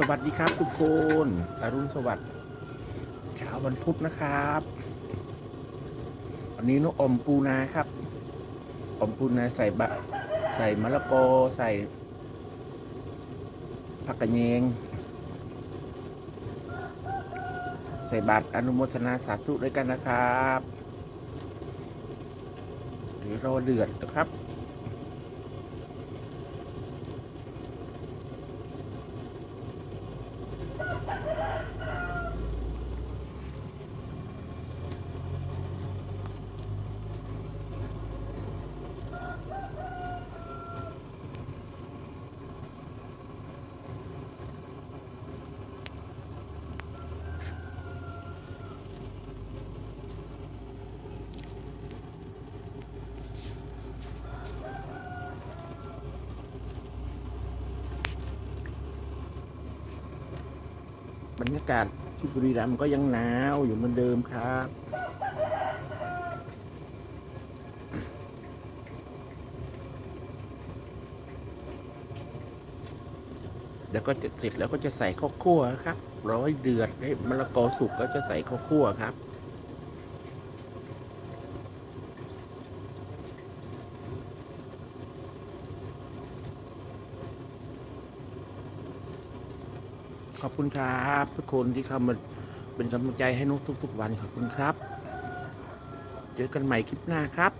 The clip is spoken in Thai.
สวัสดีครับ ทุกคนอรุณสวัสดิ์เช้าวันพุธนะครับ วันนี้นกอมปูนาครับ อมปูนาใส่บะ ใส่มะละกอใส่ผักกระเยง ใส่บาตรอนุโมทนาสาธุด้วยกันนะครับ เดี๋ยวรอเดือดนะครับ บรรยากาศที่บุรีรัมย์ก็ยังหนาวอยู่เหมือนเดิมครับแล้วก็จะเสร็จแล้วก็จะใส่ข้าวคั่วครับร้อยเดือดให้มะละกอสุกก็จะใส่ข้าวคั่วครับ ขอบคุณครับทุกคนที่เข้ามาเป็นกำลังใจให้นุกทุกๆวันขอบคุณครับ เจอกันใหม่คลิปหน้าครับ